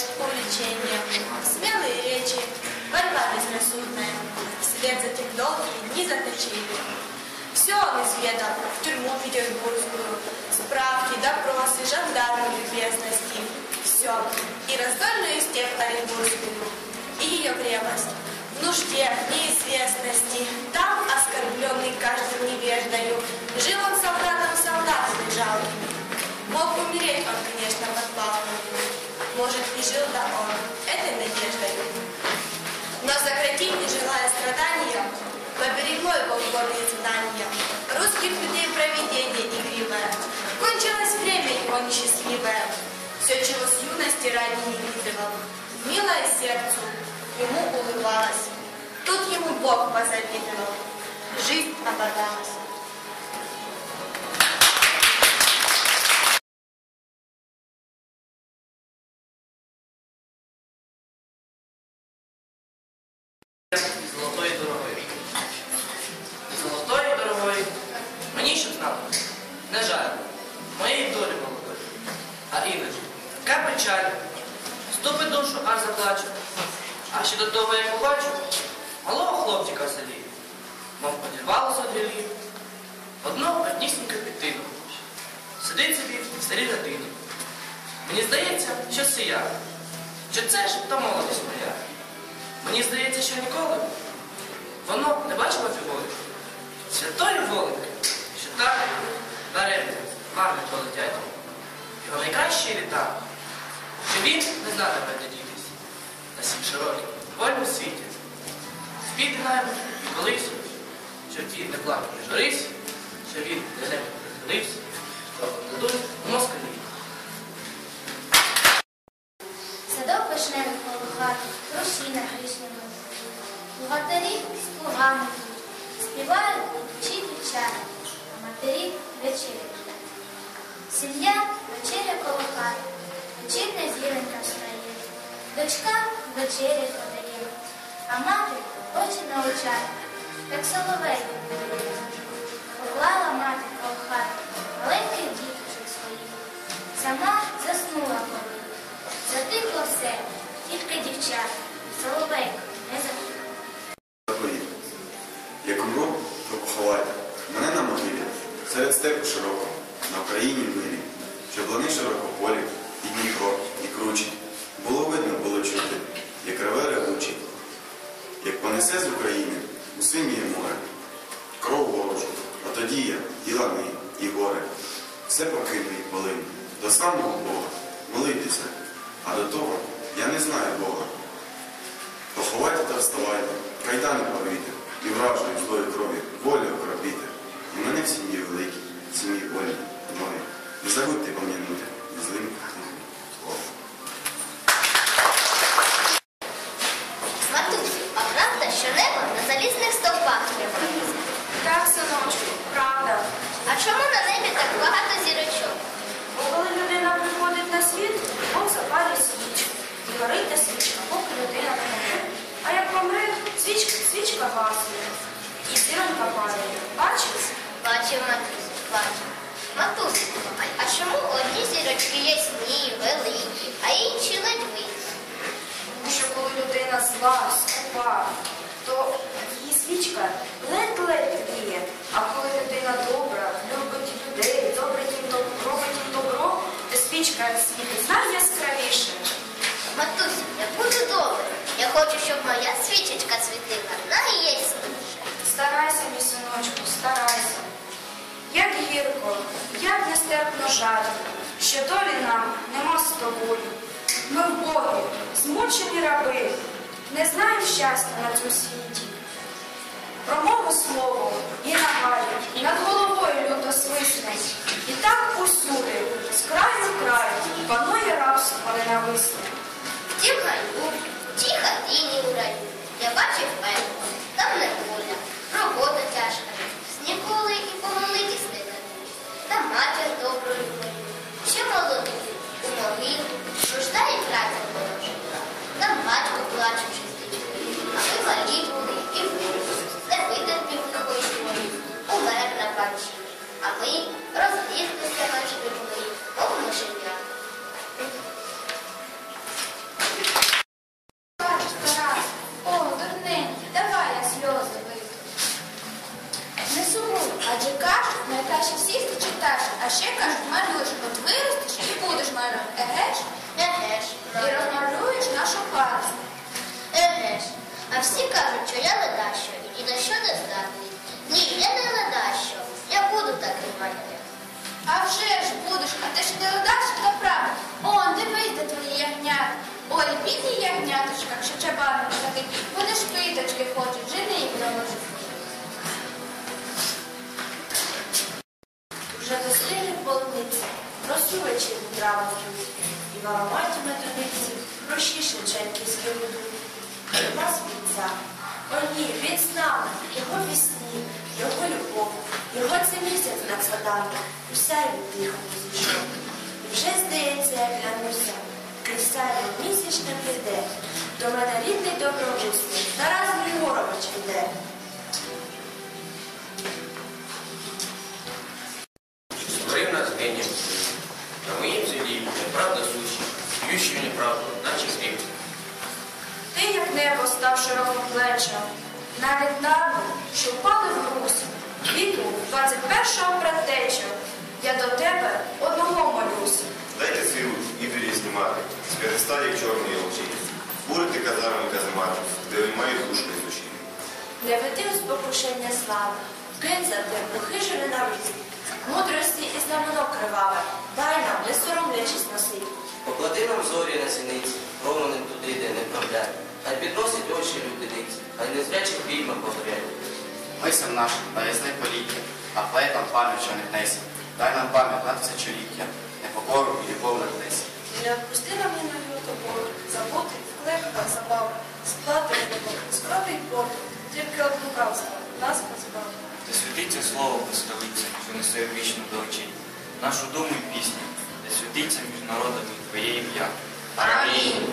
надежд, увлечения, смелые речи, борьба безрассудная, вслед за тем долгие дни заточения. Все он изведал, в тюрьму петербургскую, справки, допросы, жандармы любезности, все. И раздольную степь Оренбургскую, и ее крепость. В нужде, в неизвестности, там, оскорбленный каждым невеждою, жил да он, этой надеждой. Но сократить, не желая страдания, поберегло его угодные знания. Русских людей провидение игривое. Кончилось время его несчастливое. Все, чего с юности ради не видывал. Милое сердцу, ему улыбалась. Тут ему Бог позавидовал. Жизнь оборвалась. Золотої дорогої. Золотої дорогої. Мені щоб знати. Не жаль. Моєї долі молодої. А іноді. Така печаль. Ступи душу, аж заплачу. А ще до того, як побачу, малого хлопчика в селі. Мов подірвалося від грілів. Одно однісіньке підтину. Сидить собі в старій дитині. Мені здається, що це я. Що це ж та молодість моя. Мені здається, що ніколи воно не бачило фігури. Святої волики, що так даремно гарно полетять. Його найкращі літа, що він не знатиме де дітись на сім широким, вольному світі. Спіти найму і колись, щоб він не плакав, не щоб він не не прихилився, що дадуть москалі. Богатирі з плугами співають чи дівчата, а матері вечерять. Сім'я вечеря коло хати, вечірня зіленька встає. Дочка вечеря подає, а мати очі на очах, як соловей буде. Поклала мати коло хати маленьких діточок своїх. Сама заснула коли. Затихло все, тільки дівчата, соловейко як понесе з України. У синє море, кров ворожу, а тоді я, і лани, і гори, все покину і полину, до самого Бога, молитися, а до того я не знаю Бога. Поховайте та вставайте, кайдани порвіте, і вражої злої крові волі окропіте. І мене в сім'ї великій, в сім'ї волі, нові. Не забудьте пом'янути злим тихим словом. Матусю, а правда, що небо на залізних стовпах тримається? Так, синочку, правда. А чому на небі так багато зірочок? Бо коли людина приходить на світ, Бог запалює свічку. І горить та свічка, поки людина не помре. А як помре, свічка, гасне. І зіронька падає. Бачиш? Бачив матусю, бачив. Матусю, а чому одні зірочки ясні, великі, а інші ледь видні? Тому що коли людина зла, скупа, то її свічка ледь-ледь тліє. А коли людина добра, любить людей, добрить їм добро, робить їм добро, то свічка світить найяскравіше. Матусю, я буду добре. Я хочу, щоб моя свічечка світила жаль, що долі нам нема з тобою. Ми в Богі, змучені раби, не знаємо щастя на цьому світі. Промову слово і нагалю, над головою люто свисне. І так усюди, з краю в край, панує рабство ненависне. В тім гаю, в тій хатині у раю. Я бачив пекло, адже кажуть, найкраще сісти читаєш, а ще кажуть, малюєш, от виростеш і будеш малювати, еге ж? Еге І розмалюєш нашу пару. еге ж. А всі кажуть, що я ледащо і на що не здатний. Ні, я не ледащо. Я буду таким малювати. А вже ж будеш, а ти ж не ледаш, то правда. Он, дивись, де твої ягнята. Ой, бідні ягняточка, що чабани такий, вони ж питочки хочуть, жени їм доложить. Ароматі медуниці гроші шевченківські будуть. Нема світця. О ні, він з його пісні, його любов, його це місяць над садами, уся від тихому зійшов. І вже здається, я глянуся, крізь сяйво місячне прийде, до мене рідний добровисний, Тарас Григорович іде. Став широким плечем, навіть нами, що впали в груз, віку 21-го предтечу, я до тебе одного молюсь. Дайте свій рух і двері знімати, з п'ятисталік чорної очі. Бурити казарами каземати, де ви мають душу душі. Не веди у спокушення слави, кинь за тим у хижу ненависть, мудрості і знамено криваве, дай нам, не соромлячись носить. Поклади нам зорі на сіниці, променем туди, де не правляє. Хай підносить очі людиниці, хай незрячих вільма погорять. Мислям нашим даєзни поліття, а поетам пам'ять, що не гнеся. Дай нам пам'ять на тисячоліття, непокору і любов на кнесі. Не відпусти нам на тобою, забути, клепка, забава, сплати любов, скроти й поту, тільки од лукавства, нас позбав. Та святиться слово постолиця, що несе вічну величинь. Нашу думу і пісню, де святиться між народами Твоє ім'я. Амінь.